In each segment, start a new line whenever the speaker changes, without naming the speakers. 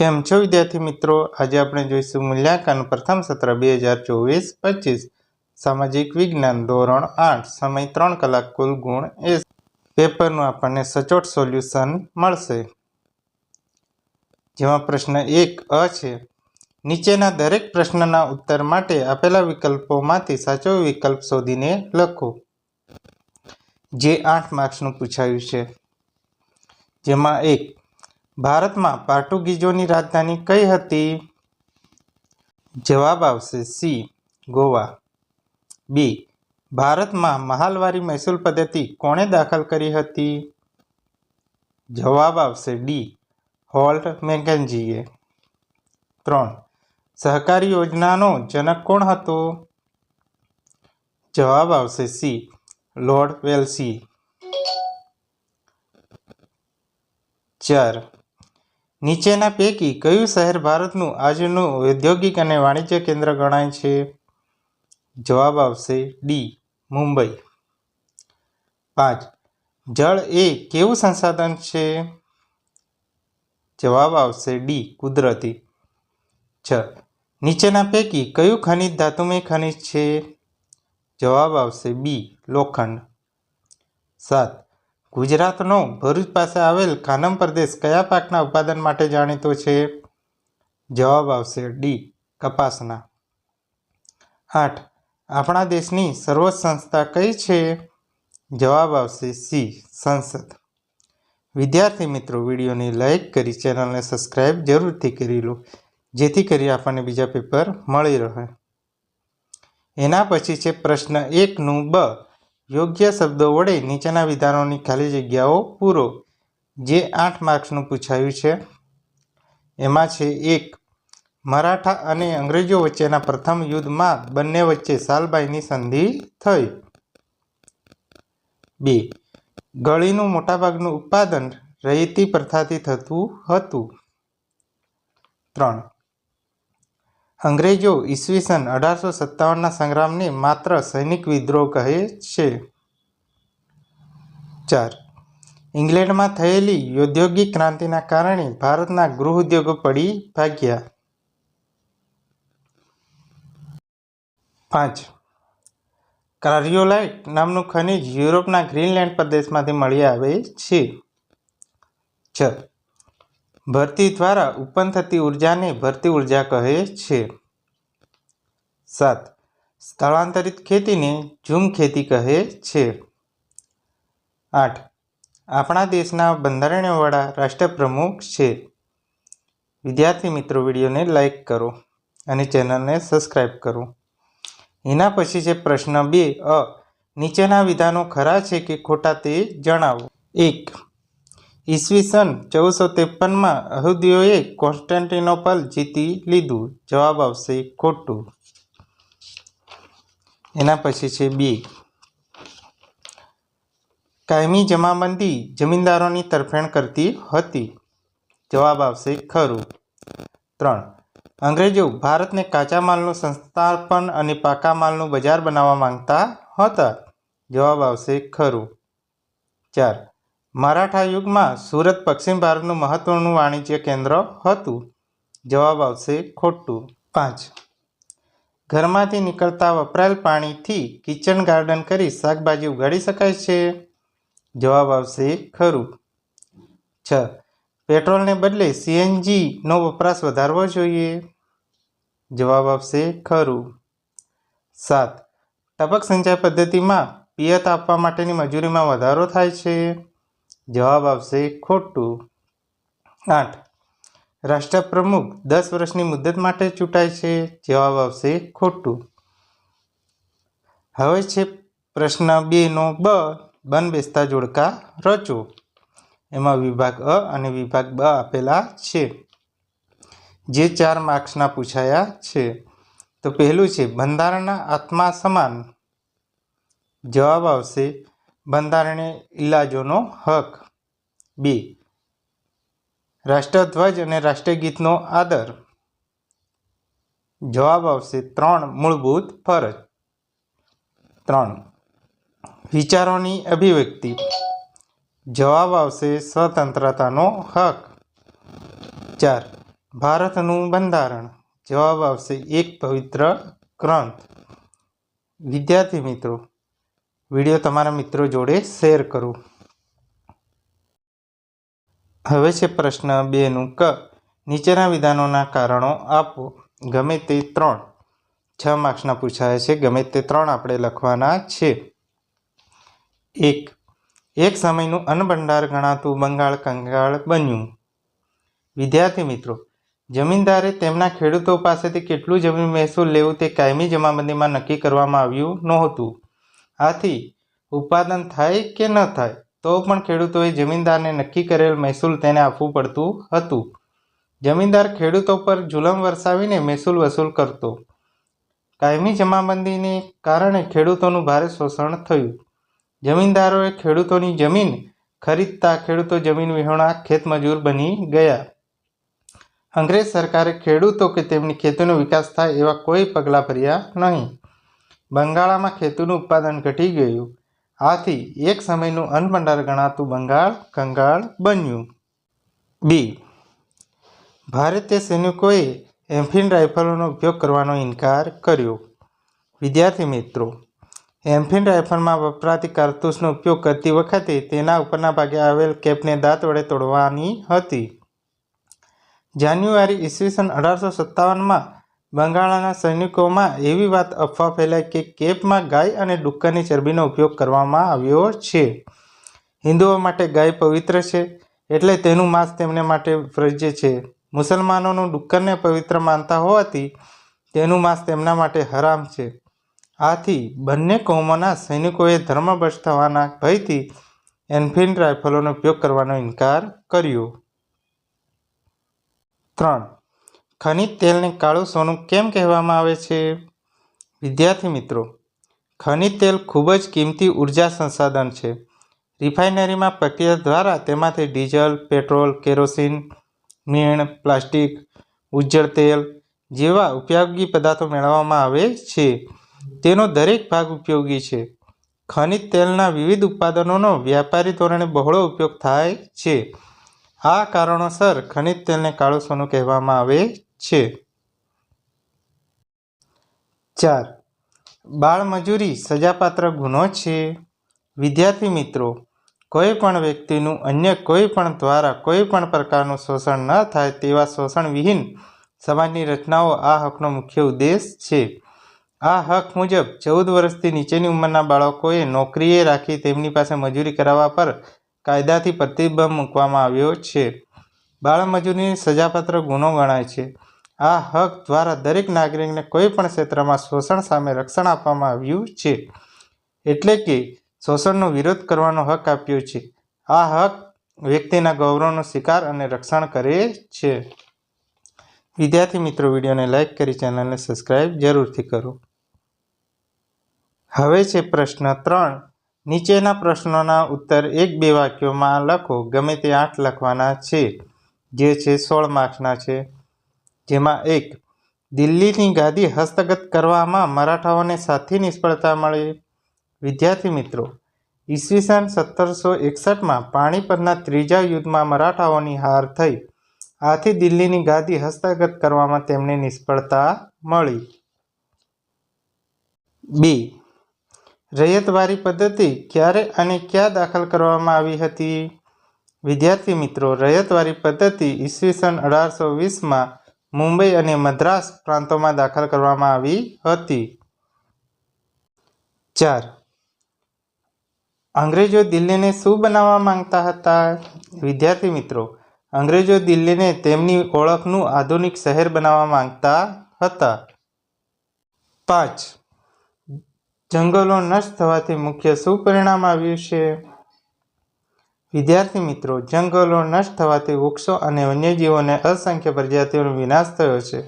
કેમ છો વિદ્યાર્થી મિત્રો? આજે આપણે જોઈશું મૂલ્યાંકન પ્રથમ સત્ર બે હજાર ચોવીસ પચીસ. સામાજિક વિજ્ઞાન ધોરણ આઠ. સમય ત્રણ કલાક, કુલ ગુણ એ પેપરનું આપણને સચોટ સોલ્યુશન મળશે. જેમાં પ્રશ્ન એક અ છે. નીચેના દરેક પ્રશ્નના ઉત્તર માટે આપેલા વિકલ્પોમાંથી સાચો વિકલ્પ શોધીને લખો. જે આઠ માર્ક્સનું પૂછાયું છે. જેમાં એક ભારતમાં પોર્ટુગીઝોની રાજધાની કઈ હતી? જવાબ આવશે સી, ગોવા. બી, ભારતમાં મહાલવારી મહેસૂલ પદ્ધતિ કોણે દાખલ કરી હતી? જવાબ આવશે ડી, હોલ્ટ મેગનજીએ. ત્રણ, સહકારી યોજનાનો જનક કોણ હતો? જવાબ આવશે સી, લોર્ડ વેલસી. ચાર નીચેના પૈકી કયું શહેર ભારતનું આજનું ઔદ્યોગિક અને વાણિજ્ય કેન્દ્ર ગણાય છે? જવાબ આવશે ડી, મુંબઈ. પાંચ, જળ એ કેવું સંસાધન છે? જવાબ આવશે ડી, કુદરતી. છ, નીચેના પૈકી કયું ખનિજ ધાતુમય ખનિજ છે? જવાબ આવશે બી, લોખંડ. સાત ગુજરાતનો ભરૂચ પાસે આવેલ ખાનમ પ્રદેશ કયા પાકના ઉત્પાદન માટે જાણીતો છે? જવાબ આવશે ડી, કપાસના. આઠ, આપણા દેશની સર્વોચ્ચ સંસ્થા કઈ છે? જવાબ આવશે સી, સંસદ. વિદ્યાર્થી મિત્રો, વિડીયોને લાઇક કરી ચેનલને સબસ્ક્રાઈબ જરૂરથી કરી લો, જેથી કરી આપણને બીજા પેપર મળી રહે. એના પછી છે પ્રશ્ન એકનું બ. યોગ્ય શબ્દો વડે નીચેના વિધાનોની ખાલી જગ્યાઓ પૂરો. જે આઠ માર્ક્સનું પૂછાયું છે. એમાં છે એક, મરાઠા અને અંગ્રેજો વચ્ચેના પ્રથમ યુદ્ધમાં બંને વચ્ચે સાલબાઈની સંધિ થઈ. બે, ગળીનું મોટાભાગનું ઉત્પાદન રહીતી પ્રથાથી થતું હતું. ત્રણ અંગ્રેજો ઈસવીસન અઢારસો સત્તાવનના સંગ્રામને માત્ર સૈનિક વિદ્રોહ કહે છે. ચાર. ઇંગ્લેન્ડમાં થયેલી ઔદ્યોગિક ક્રાંતિના કારણે ભારતના ગૃહ ઉદ્યોગો પડી ભાગ્યા. પાંચ. કાર્યોલાઇટ નામનું ખનિજ યુરોપના ગ્રીનલેન્ડ પ્રદેશમાંથી મળી આવે છે. છ. ભરતી દ્વારા ઉત્પન્ન થતી ઉર્જાને ભરતી ઊર્જા કહે છે. સાત. સ્થળાંતરિત ખેતીને ઝૂમ ખેતી કહે છે. આઠ. આપણા દેશના બંધારણીય વડા રાષ્ટ્રપ્રમુખ છે. વિદ્યાર્થી મિત્રો, વિડીયોને લાઇક કરો અને ચેનલને સબસ્ક્રાઈબ કરો. એના પછી છે પ્રશ્ન બે અ. નીચેના વિધાનો ખરા છે કે ખોટા તે જણાવો. એક. ઈસવીસન ચૌદસો ત્રેપનમાં અહુદીઓએ કોન્સ્ટેન્ટિનોપલ જીતી લીધું. જવાબ આવશે ખોટું. એના પછી છે બી. કાયમી જમાબંધી જમીનદારોની તરફેણ કરતી હતી. જવાબ આવશે ખરું. ત્રણ. અંગ્રેજો ભારતને કાચા માલનું સંસ્થાપન અને પાકા માલનું બજાર બનાવવા માંગતા હતા. જવાબ આવશે ખરું. ચાર. મરાઠા યુગમાં સુરત પશ્ચિમ ભારતનું મહત્વનું વાણિજ્ય કેન્દ્ર હતું. જવાબ આવશે ખોટું. પાંચ. ઘરમાંથી નીકળતા વપરાયેલ પાણીથી કિચન ગાર્ડન કરી શાકભાજી ઉગાડી શકાય છે? જવાબ આવશે ખરું. છ. પેટ્રોલને બદલે સીએનજીનો વપરાશ વધારવો જોઈએ? જવાબ આવશે ખરું. સાત. ટપક સિંચાઈ પદ્ધતિમાં પિયત આપવા માટેની મજૂરીમાં વધારો થાય છે? જવાબ આવશે ખોટું. આઠ. રાષ્ટ્રપ્રમુખ દસ વર્ષની મુદ્દત માટે ચૂંટાય છે. જવાબ આવશે ખોટું. હવે છે પ્રશ્ન બેનો બ. બન બેસતા જોડકા રચો. એમાં વિભાગ અ અને વિભાગ બ આપેલા છે. જે ચાર માર્ક્સના પૂછાયા છે. તો પહેલું છે બંધારણના આત્મા સમાન. જવાબ આવશે બંધારણીય ઇલાજોનો હક. બે. રાષ્ટ્રધ્વજ અને રાષ્ટ્રગીતનો આદર. જવાબ આવશે ત્રણ મૂળભૂત ફરજ. ત્રણ. વિચારોની અભિવ્યક્તિ. જવાબ આવશે સ્વતંત્રતાનો હક. ચાર. ભારતનું બંધારણ. જવાબ આવશે એક પવિત્ર ગ્રંથ. વિદ્યાર્થી મિત્રો વીડિયો તમારા મિત્રો જોડે શેર કરો. હવે છે પ્રશ્ન બેનું. ક. નીચેના વિધાનોના કારણો આપો. ગમે તે ત્રણ. છ માર્ક્સના પૂછાય છે. ગમે તે ત્રણ આપણે લખવાના છે. એક. એક સમયનું અન્નભંડાર ગણાતું બંગાળ કંગાળ બન્યું. વિદ્યાર્થી મિત્રો, જમીનદારે તેમના ખેડૂતો પાસેથી કેટલું જમીન મહેસૂલ લેવું તે કાયમી જમાબંધીમાં નક્કી કરવામાં આવ્યું નહોતું. આથી ઉત્પાદન થાય કે ન થાય, તો પણ ખેડૂતોએ જમીનદારને નક્કી કરેલ મહેસૂલ તેને આપવું પડતું હતું. જમીનદાર ખેડૂતો પર જુલમ વરસાવીને મહેસૂલ વસૂલ કરતો. કાયમી જમાબંધીને કારણે ખેડૂતોનું ભારે શોષણ થયું. જમીનદારોએ ખેડૂતોની જમીન ખરીદતા ખેડૂતો જમીન વિહોણા ખેતમજૂર બની ગયા. અંગ્રેજ સરકારે ખેડૂતો કે તેમની ખેતીનો વિકાસ થાય એવા કોઈ પગલાં ભર્યા નહીં. બંગાળામાં ખેતીનું ઉત્પાદન ઘટી ગયું. આથી એક સમયનું અન્નભંડાર ગણાતું બંગાળ, કંગાળ બન્યું. બી. ભારતીય સૈનિકોએ એમ્ફિન રાઇફલોનો ઉપયોગ કરવાનો ઇનકાર કર્યો. વિદ્યાર્થી મિત્રો, એમ્ફિન રાઇફલમાં વપરાતી કારતૂસનો ઉપયોગ કરતી વખતે તેના ઉપરના ભાગે આવેલ કેપને દાંત વડે તોડવાની હતી. જાન્યુઆરી ઈસવીસન અઢારસો સત્તાવનમાં બંગાળના સૈનિકોમાં એવી વાત અફવા ફેલાઈ કે કેપમાં ગાય અને ડુક્કરની ચરબીનો ઉપયોગ કરવામાં આવ્યો છે. હિન્દુઓ માટે ગાય પવિત્ર છે, એટલે તેનું માંસ તેમને માટે ફરજ્ય છે. મુસલમાનોનું ડુક્કરને પવિત્ર માનતા હોવાથી તેનું માંસ તેમના માટે હરામ છે. આથી બંને કોમોના સૈનિકોએ ધર્મભ્રષ્ટ થવાના ભયથી એન્ફિલ્ડ રાઇફલોનો ઉપયોગ કરવાનો ઇનકાર કર્યો. ત્રણ ખનિજ તેલને કાળું સોનું કેમ કહેવામાં આવે છે? વિદ્યાર્થી મિત્રો, ખનિજ તેલ ખૂબ જ કિંમતી ઊર્જા સંસાધન છે. રિફાઇનરીમાં પ્રક્રિયા દ્વારા તેમાંથી ડીઝલ, પેટ્રોલ, કેરોસીન, મીણ, પ્લાસ્ટિક, ઉજ્જળ તેલ જેવા ઉપયોગી પદાર્થો મેળવવામાં આવે છે. તેનો દરેક ભાગ ઉપયોગી છે. ખનિજ તેલના વિવિધ ઉત્પાદનોનો વ્યાપારી ધોરણે બહોળો ઉપયોગ થાય છે. આ કારણોસર ખનિજ તેલને કાળું સોનું કહેવામાં આવે છે. ચાર. બાળમજૂરી સજાપાત્ર ગુનો છે. વિદ્યાર્થી મિત્રો, કોઈ પણ વ્યક્તિનું અન્ય કોઈ પણ દ્વારા કોઈ પણ પ્રકારનું શોષણ ન થાય તેવા શોષણ વિહીન સમાજની રચનાઓ આ હકનો મુખ્ય ઉદ્દેશ છે. આ હક મુજબ ચૌદ વર્ષથી નીચેની ઉંમરના બાળકોએ નોકરીએ રાખી તેમની પાસે મજૂરી કરાવવા પર કાયદાથી પ્રતિબંધ મૂકવામાં આવ્યો છે. બાળમજૂરી સજાપાત્ર ગુનો ગણાય છે. આ હક દ્વારા દરેક નાગરિકને કોઈ પણ ક્ષેત્રમાં શોષણ સામે રક્ષણ આપવામાં આવ્યું છે. એટલે કે શોષણનો વિરોધ કરવાનો હક આપ્યો છે. આ હક વ્યક્તિના ગૌરવનો શિકાર અને રક્ષણ કરે છે. વિદ્યાર્થી મિત્રો, વિડીયોને લાઇક કરી, ચેનલને સબસ્ક્રાઈબ જરૂરથી કરો. હવે છે પ્રશ્ન ત્રણ. નીચેના પ્રશ્નોના ઉત્તર એક બે વાક્યોમાં લખો. ગમે તે આઠ લખવાના છે. જે છે સોળ માર્ક્સના છે. જેમાં એક, દિલ્હીની ગાદી હસ્તગત કરવામાં મરાઠાઓને સાથી નિષ્ફળતા મળી. વિદ્યાર્થી મિત્રો, ઈસવીસન સત્તરસો એકસઠમાં પાણીપતના ત્રીજા યુદ્ધમાં મરાઠાઓની હાર થઈ. આથી દિલ્હીની ગાદી હસ્તગત કરવામાં તેમને નિષ્ફળતા મળી. બી, રૈયતવારી પદ્ધતિ ક્યારે અને ક્યાં દાખલ કરવામાં આવી હતી? વિદ્યાર્થી મિત્રો, રૈયતવારી પદ્ધતિ ઈસવીસન અઢારસો વીસમાં મુંબઈ અને મદ્રાસ પ્રાંતોમાં દાખલ કરવામાં આવી હતી. ચાર. અંગ્રેજો દિલ્હીને શું બનાવવા માંગતા હતા? વિદ્યાર્થી મિત્રો, અંગ્રેજો દિલ્હીને તેમની ઓળખનું આધુનિક શહેર બનાવવા માંગતા હતા. પાંચ. જંગલો નષ્ટ થવાથી મુખ્ય શું પરિણામ આવ્યું છે? વિદ્યાર્થી મિત્રો, જંગલો નષ્ટ થવાથી વૃક્ષો અને વન્યજીવોને અસંખ્ય પ્રજાતિઓનો વિનાશ થયો છે.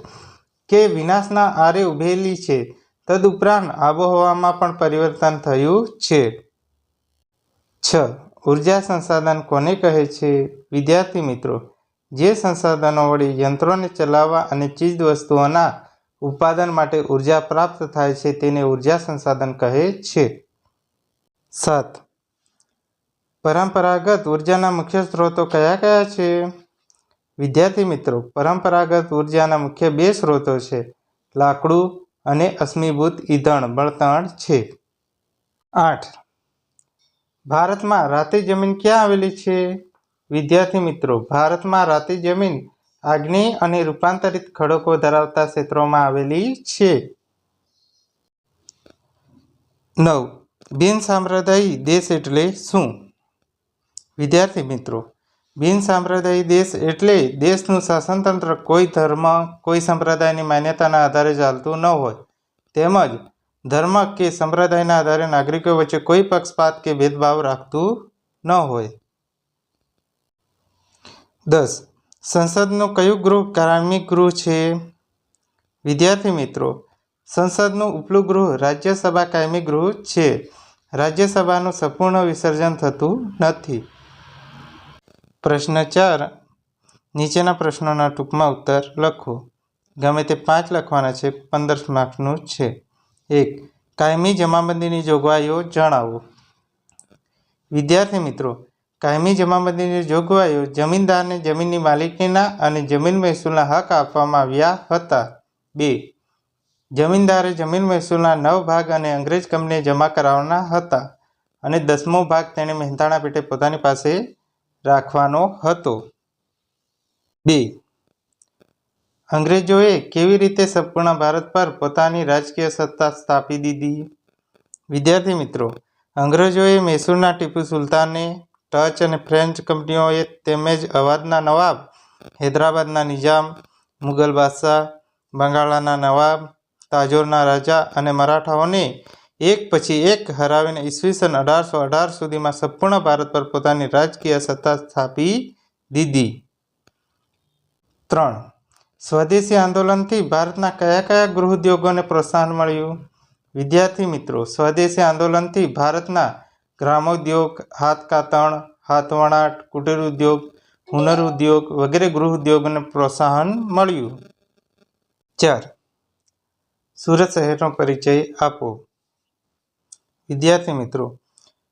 કે વિનાશના આરે ઉભેલી છે, તદુપરાંત આબોહવામાં પણ પરિવર્તન થયું છે. છ. ઊર્જા સંસાધન કોને કહે છે? વિદ્યાર્થી મિત્રો, જે સંસાધનો વડે યંત્રોને ચલાવવા અને ચીજ વસ્તુઓના ઉત્પાદન માટે ઊર્જા પ્રાપ્ત થાય છે, તેને ઊર્જા સંસાધન કહે છે. સાત. પરંપરાગત ઉર્જાના મુખ્ય સ્ત્રોતો કયા કયા છે? વિદ્યાર્થી મિત્રો, પરંપરાગત ઉર્જાના મુખ્ય બે સ્ત્રોતો છે. લાકડું અને અશ્મિભૂત ઈંધણ બળતણ છે. આઠ. ભારતમાં રાતી જમીન ક્યાં આવેલી છે? વિદ્યાર્થી મિત્રો, ભારતમાં રાતી જમીન આગ્નેય અને રૂપાંતરિત ખડકો ધરાવતા ક્ષેત્રોમાં આવેલી છે. નવ. બિન સાંપ્રદાયી દેશ એટલે શું? વિદ્યાર્થી મિત્રો, બિન સાંપ્રદાયિક દેશ એટલે દેશનું શાસનતંત્ર કોઈ ધર્મ, કોઈ સંપ્રદાયની માન્યતાના આધારે ચાલતું ન હોય. તેમજ ધર્મ કે સંપ્રદાયના આધારે નાગરિકો વચ્ચે કોઈ પક્ષપાત કે ભેદભાવ રાખતું ન હોય. દસ, સંસદનું કયું ગૃહ કાર્મિક ગૃહ છે? વિદ્યાર્થી મિત્રો, સંસદનું ઉપલું ગૃહ રાજ્યસભા કાયમી ગૃહ છે. રાજ્યસભાનું સંપૂર્ણ વિસર્જન થતું નથી. પ્રશ્ન ચાર, નીચેના પ્રશ્નોના ટૂંકમાં ઉત્તર લખો. ગમે તે પાંચ લખવાના છે, પંદર માર્ક્સનું છે. એક, કાયમી જમાબંધીની જોગવાઈઓ જણાવો. વિદ્યાર્થી મિત્રો, કાયમી જમાબંધીની જોગવાઈઓ જમીનદારને જમીનની માલિકીના અને જમીન મહેસૂલના હક આપવામાં આવ્યા હતા. બે, જમીનદારે જમીન મહેસૂલના નવ ભાગ અને અંગ્રેજ કંપનીએ જમા કરાવવાના હતા અને દસમો ભાગ તેણે મહેતાણા પેટે પોતાની પાસે રાખવાનો હતો. બે અંગ્રેજોએ કેવી રીતે સંપૂર્ણ ભારત પર પોતાની રાજકીય સત્તા સ્થાપી દીધી? વિદ્યાર્થી મિત્રો, અંગ્રેજોએ મૈસૂરના ટીપુ સુલતાને ટચ અને ફ્રેન્ચ કંપનીઓએ તેમજ અવાધના નવાબ, હૈદરાબાદના નિજામ મુગલ બાદશાહ, બંગાળાના નવાબ, તાજોરના રાજા અને મરાઠાઓને એક પછી એક હરાવીને ઈસવીસન અઢારસો અઢાર સુધીમાં સંપૂર્ણ ભારત પર પોતાની રાજકીય સત્તા સ્થાપી દીધી. ત્રણ. સ્વદેશી આંદોલનથી ભારતના કયા કયા ગૃહ ઉદ્યોગોને પ્રોત્સાહન મળ્યું? વિદ્યાર્થી મિત્રો, સ્વદેશી આંદોલનથી ભારતના ગ્રામોદ્યોગ, હાથકાતણ, હાથવણાટ કુટીર ઉદ્યોગ હુનર ઉદ્યોગ વગેરે ગૃહ ઉદ્યોગોને પ્રોત્સાહન મળ્યું. ચાર. સુરત શહેરનો પરિચય આપો. વિદ્યાર્થી મિત્રો,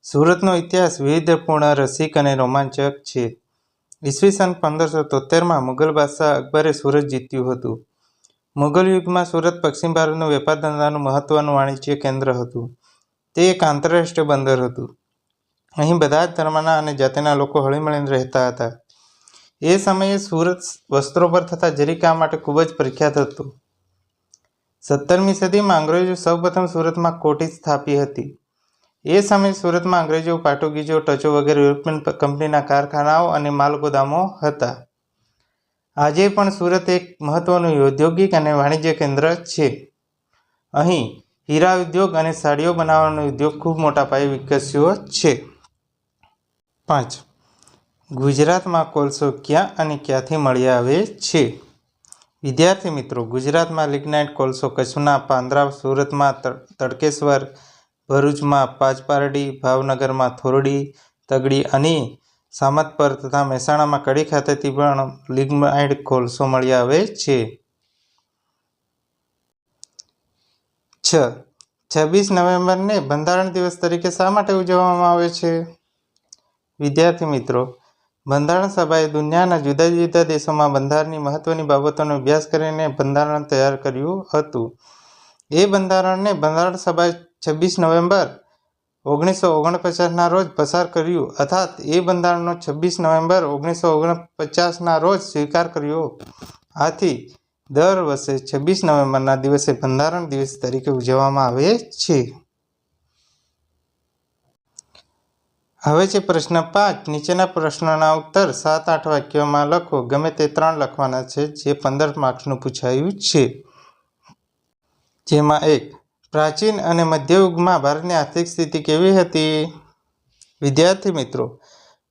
સુરતનો ઇતિહાસ વિવિધપૂર્ણ, રસિક અને રોમાંચક છે. ઈસવીસન પંદરસો તોતેરમાં મુગલ બાદશાહ અકબરે સુરત જીત્યું હતું. મુગલ યુગમાં સુરત પશ્ચિમ ભારતનું વેપાર ધંધાનું મહત્વનું વાણિજ્ય કેન્દ્ર હતું. તે એક આંતરરાષ્ટ્રીય બંદર હતું. અહીં બધા જ ધર્મના અને જાતિના લોકો હળીમળીને રહેતા હતા. એ સમયે સુરત વસ્ત્રો પર થતા જરીકામ માટે ખૂબ જ પ્રખ્યાત હતું. સત્તરમી સદીમાં અંગ્રેજો સૌપ્રથમ સુરતમાં કોટી સ્થાપી હતી. એ સમયે સુરતમાં અંગ્રેજો પાર્ટુગીઝો ટચો વગેરે યુરોપિયન કંપનીના કારખાનાઓ અને માલ ગોદામો હતા. આજે પણ સુરત એક મહત્વનું ઔદ્યોગિક અને વાણિજ્ય કેન્દ્ર છે. અહીં હીરા ઉદ્યોગ અને સાડીઓ બનાવવાનો ઉદ્યોગ ખૂબ મોટા પાયે વિકસ્યો છે. પાંચ. ગુજરાતમાં કોલસો ક્યાં અને ક્યાંથી મળી આવે છે? વિદ્યાર્થી મિત્રો, ગુજરાતમાં લિગ્નાઇટ કોલસો કચ્છના પાંદરા, સુરતમાં તડકેશ્વર ભરૂચમાં પાંચપારડી ભાવનગરમાં થોરડી, તગડી અને સામતપર તથા મહેસાણામાં કડી ખાતેથી પણ લિગ્માઇડ કોલસો મળી આવે છે. છ. છવ્વીસ નવેમ્બરને બંધારણ દિવસ તરીકે શા માટે ઉજવવામાં આવે છે? વિદ્યાર્થી મિત્રો, બંધારણ સભાએ દુનિયાના જુદા જુદા દેશોમાં બંધારણની મહત્વની બાબતોનો અભ્યાસ કરીને બંધારણ તૈયાર કર્યું હતું. એ બંધારણને બંધારણ સભાએ છવ્વીસ નવેમ્બર ઓગણીસો ઓગણપચાસના રોજ પસાર કર્યું. અર્થાત એ બંધારણનો છવ્વીસ નવેમ્બર ઓગણીસો ઓગણપચાસના રોજ સ્વીકાર કર્યો. આથી દર વર્ષે છવ્વીસ નવેમ્બરના દિવસે બંધારણ દિવસ તરીકે ઉજવવામાં આવે છે. હવે છે પ્રશ્ન પાંચ. નીચેના પ્રશ્નોના ઉત્તર સાત આઠ વાક્યોમાં લખો. ગમે તે ત્રણ લખવાના છે, જે પંદર માર્ક્સનું પૂછાયું છે. જેમાં એક પ્રાચીન અને મધ્યયુગમાં ભારતની આર્થિક સ્થિતિ કેવી હતી? વિદ્યાર્થી મિત્રો,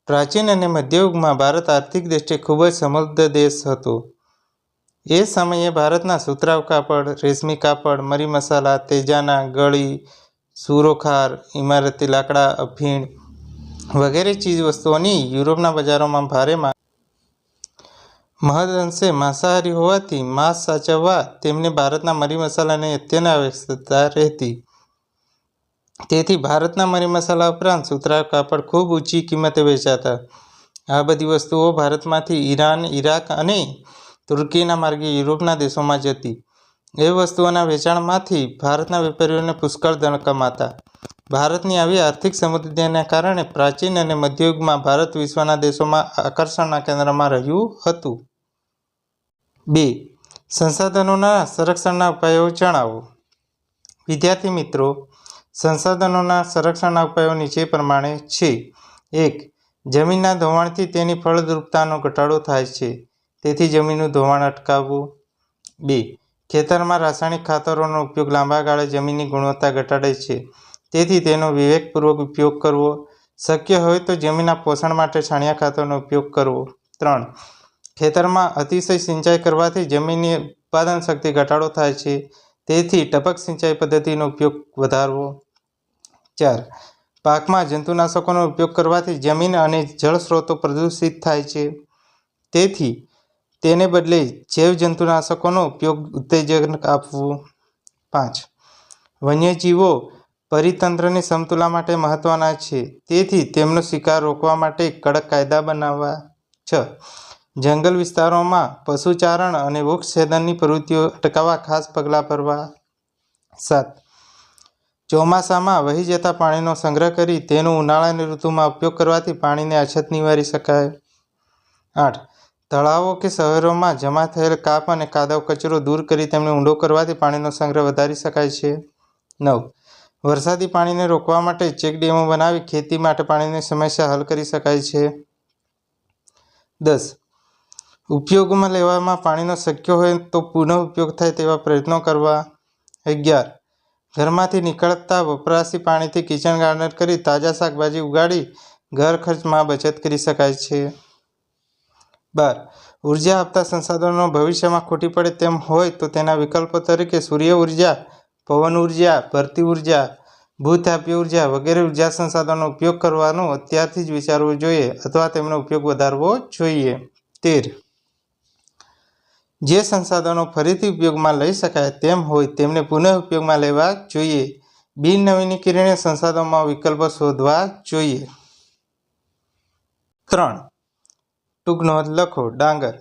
પ્રાચીન અને મધ્યયુગમાં ભારત આર્થિક દ્રષ્ટિએ ખૂબ જ સમૃદ્ધ દેશ હતો. એ સમયે ભારતના સુતરાવ કાપડ, રેશમી કાપડ, મરી મસાલા, તેજાના ગળી, સુરોખાર, ઇમારતી લાકડા, અફીણ વગેરે ચીજ વસ્તુઓની યુરોપના બજારોમાં ભારે મહદઅંશે માંસાહારી હોવાથી માંસ સાચવવા તેમને ભારતના મરી મસાલાની અત્યંત આવશ્યકતા રહેતી. તેથી ભારતના મરી મસાલા ઉપરાંત સુતરા કાપડ ખૂબ ઊંચી કિંમતે વેચાતા. આ બધી વસ્તુઓ ભારતમાંથી ઈરાન, ઈરાક અને તુર્કીના માર્ગે યુરોપના દેશોમાં જતી. એ વસ્તુઓના વેચાણમાંથી ભારતના વેપારીઓને પુષ્કળ ધન કમાતા. ભારતની આવી આર્થિક સમૃદ્ધિને કારણે પ્રાચીન અને મધ્યયુગમાં ભારત વિશ્વના દેશોમાં આકર્ષણના કેન્દ્રમાં રહ્યું હતું. બે. સંસાધનોના સંરક્ષણના ઉપાયો જણાવો. વિદ્યાર્થી મિત્રો, સંસાધનોના સંરક્ષણના ઉપાયો નીચે પ્રમાણે છે. એક, જમીનના ધોવાણથી તેની ફળદ્રુપતાનો ઘટાડો થાય છે. તેથી જમીનનું ધોવાણ અટકાવવું. બે, ખેતરમાં રાસાયણિક ખાતરોનો ઉપયોગ લાંબા ગાળે જમીનની ગુણવત્તા ઘટાડે છે. તેથી તેનો વિવેકપૂર્વક ઉપયોગ કરવો. શક્ય હોય તો જમીનના પોષણ માટે છાણિયા ખાતરનો ઉપયોગ કરવો. ત્રણ ખેતરમાં અતિશય સિંચાઈ કરવાથી જમીનની ઉત્પાદન શક્તિ ઘટાડો થાય છે. તેથી ટપક સિંચાઈ પદ્ધતિનો ઉપયોગ વધારવો. ચાર, પાકમાં જંતુનાશકોનો ઉપયોગ કરવાથી જમીન અને જળ સ્ત્રોતો પ્રદૂષિત થાય છે. તેથી તેને બદલે જૈવ જંતુનાશકોનો ઉપયોગ ઉત્તેજન આપવું. પાંચ, વન્યજીવો પરિતંત્રની સમતુલા માટે મહત્વના છે. તેથી તેમનો શિકાર રોકવા માટે કડક કાયદા બનાવવા. છ જંગલ વિસ્તારોમાં પશુચારણ અને વૃક્ષછેદનની પ્રવૃત્તિઓ અટકાવવા ખાસ પગલાં ભરવા સાત. ચોમાસામાં વહી જતા પાણીનો સંગ્રહ કરી તેનો ઉનાળાની ઋતુમાં ઉપયોગ કરવાથી પાણીની અછત નિવારી શકાય. આઠ. તળાવો કે શહેરોમાં જમા થયેલ કાપ અને કાદવ કચરો દૂર કરી તેમને ઊંડો કરવાથી પાણીનો સંગ્રહ વધારી શકાય છે. નવ. વરસાદી પાણીને રોકવા માટે ચેકડેમો બનાવી ખેતી માટે પાણીની સમસ્યા હલ કરી શકાય છે. દસ. ઉપયોગમાં લેવામાં પાણીનો શક્ય હોય તો પુનઃ ઉપયોગ થાય તેવા પ્રયત્નો કરવા અગિયાર. ઘરમાંથી નીકળતા વપરાશી પાણીથી કિચન ગાર્ડન કરી તાજા શાકભાજી ઉગાડી ઘર ખર્ચમાં બચત કરી શકાય છે. બાર. ઊર્જા આપતા સંસાધનો ભવિષ્યમાં ખોટી પડે તેમ હોય તો તેના વિકલ્પો તરીકે સૂર્ય ઊર્જા, પવન ઊર્જા, ભરતી ઊર્જા, ભૂતાપીય ઊર્જા વગેરે ઊર્જા સંસાધનોનો ઉપયોગ કરવાનો અત્યારથી જ વિચારવું જોઈએ અથવા તેમનો ઉપયોગ વધારવો જોઈએ. તેર. જે સંસાધનો ફરીથી ઉપયોગમાં લઈ શકાય તેમ હોય તેમને પુનઃ ઉપયોગમાં લેવા જોઈએ. બિન નવીનીકરણીય સંસાધનોમાં વિકલ્પો શોધવા જોઈએ. ત્રણ. ટૂંક લખો. ડાંગર.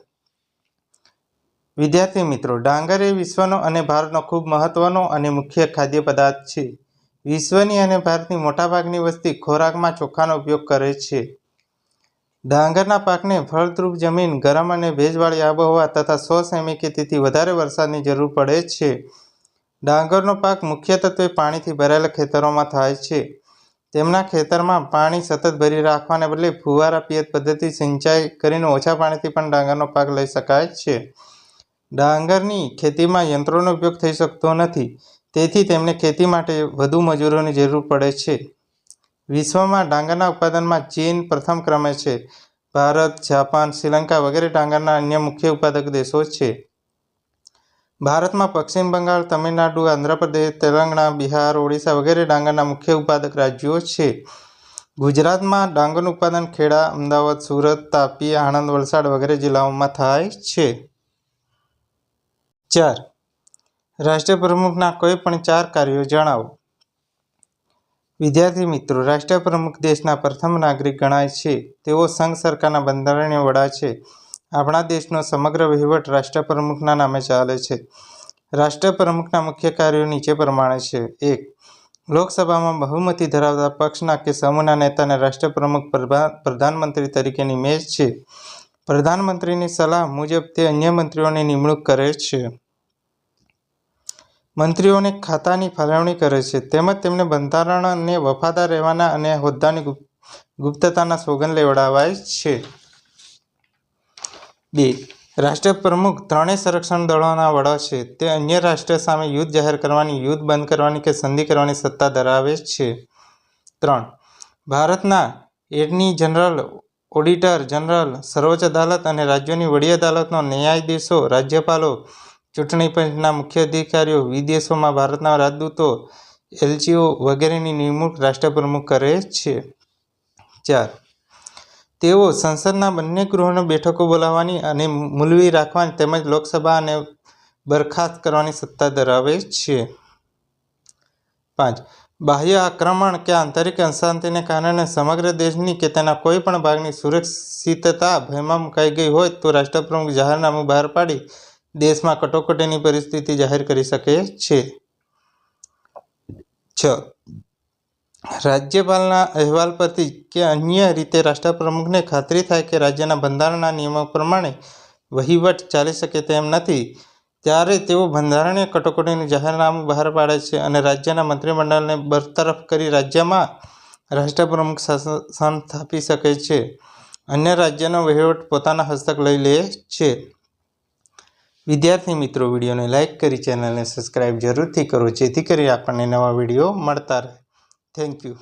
વિદ્યાર્થી મિત્રો, ડાંગર એ વિશ્વનો અને ભારતનો ખૂબ મહત્વનો અને મુખ્ય ખાદ્ય પદાર્થ છે. વિશ્વની અને ભારતની મોટાભાગની વસ્તી ખોરાકમાં ચોખાનો ઉપયોગ કરે છે. ડાંગરના પાકને ફળદ્રુપ જમીન, ગરમ અને ભેજવાળી આબોહવા તથા સો સેમી કે તેથી વધારે વરસાદની જરૂર પડે છે. ડાંગરનો પાક મુખ્યત્વે પાણીથી ભરાયેલા ખેતરોમાં થાય છે. તેમના ખેતરમાં પાણી સતત ભરી રાખવાને બદલે ફુવારા, પિયત પદ્ધતિ, સિંચાઈ કરીને ઓછા પાણીથી પણ ડાંગરનો પાક લઈ શકાય છે. ડાંગરની ખેતીમાં યંત્રોનો ઉપયોગ થઈ શકતો નથી. તેથી તેમને ખેતી માટે વધુ મજૂરોની જરૂર પડે છે. વિશ્વમાં ડાંગરના ઉત્પાદનમાં ચીન પ્રથમ ક્રમે છે. ભારત, જાપાન, શ્રીલંકા વગેરે ડાંગરના અન્ય મુખ્ય ઉત્પાદક દેશો છે. ભારતમાં પશ્ચિમ બંગાળ, તમિલનાડુ, આંધ્રપ્રદેશ, તેલંગાણા, બિહાર, ઓડિશા વગેરે ડાંગરના મુખ્ય ઉત્પાદક રાજ્યો છે. ગુજરાતમાં ડાંગરનું ઉત્પાદન ખેડા, અમદાવાદ, સુરત, તાપી, આણંદ, વલસાડ વગેરે જિલ્લાઓમાં થાય છે. ચાર. રાષ્ટ્રીય પ્રમુખના કોઈ પણ ચાર કાર્યો જણાવો. વિદ્યાર્થી મિત્રો રાષ્ટ્રીય પ્રમુખ દેશના પ્રથમ નાગરિક ગણાય છે. તેઓ સંઘ સરકારના બંધારણીય વડા છે. આપણા દેશનો સમગ્ર વહીવટ રાષ્ટ્રીય પ્રમુખના નામે ચાલે છે. રાષ્ટ્રીય પ્રમુખના મુખ્ય કાર્યો નીચે પ્રમાણે છે. એક, લોકસભામાં બહુમતી ધરાવતા પક્ષના કે સમૂહના નેતાને રાષ્ટ્રીય પ્રમુખ પ્રધાનમંત્રી તરીકે નિમે છે. પ્રધાનમંત્રીની સલાહ મુજબ તે અન્ય મંત્રીઓની નિમણૂક કરે છે. મંત્રીઓને ખાતાની ફાળવણી કરે છે. તેમજ તેમને બંધારણને વફાદાર રહેવાના અને હોદ્દાની ગુપ્તતાના સોગંદ લેવડાવાય છે. બે, રાષ્ટ્ર પ્રમુખ ત્રણેય સંરક્ષણ દળોના વડા છે. તે અન્ય રાષ્ટ્ર સામે યુદ્ધ જાહેર કરવાની, યુદ્ધ બંધ કરવાની કે સંધિ કરવાની સત્તા ધરાવે છે. ત્રણ, ભારતના એડની જનરલ, ઓડિટર જનરલ, સર્વોચ્ચ અદાલત અને રાજ્યોની વડી અદાલતનો ન્યાયાધીશો, રાજ્યપાલો ચૂંટણી પંચના મુખ્ય અધિકારીઓ વિદેશોમાં ભારતના રાજદૂતો, એલજીઓ વગેરેની નિમણૂક રાષ્ટ્રપ્રમુખ કરે છે. ચાર. તેઓ સંસદના બંને ગૃહોની બેઠકો બોલાવવાની અને મુલવી રાખવાની તેમજ લોકસભા અને બરખાસ્ત કરવાની સત્તા ધરાવે છે. પાંચ. બાહ્ય આક્રમણ કે આંતરિક અશાંતિને કારણે સમગ્ર દેશની કે તેના કોઈ પણ ભાગની સુરક્ષિતતા ભયમાં મુકાઈ ગઈ હોય તો રાષ્ટ્રપ્રમુખ જાહેરનામું બહાર પાડી દેશમાં કટોકટીની પરિસ્થિતિ જાહેર કરી શકે છે. છ. રાજ્યપાલના અહેવાલ પરથી કે અન્ય રીતે રાષ્ટ્રપ્રમુખને ખાતરી થાય કે રાજ્યના બંધારણના નિયમો પ્રમાણે વહીવટ ચાલી શકે તેમ નથી, ત્યારે તેઓ બંધારણીય કટોકટીનું જાહેરનામું બહાર પાડે છે અને રાજ્યના મંત્રીમંડળને બરતરફ કરી રાજ્યમાં રાષ્ટ્રપ્રમુખ શાસન સ્થાપી શકે છે. અન્ય રાજ્યનો વહીવટ પોતાના હસ્તક લઈ લે છે. વિદ્યાર્થી મિત્રો, વિડીયોને લાઇક કરી ચેનલને સબસ્ક્રાઇબ જરૂરથી કરો, જેથી કરી આપણને નવા વીડિયો મળતા રહે. Thank you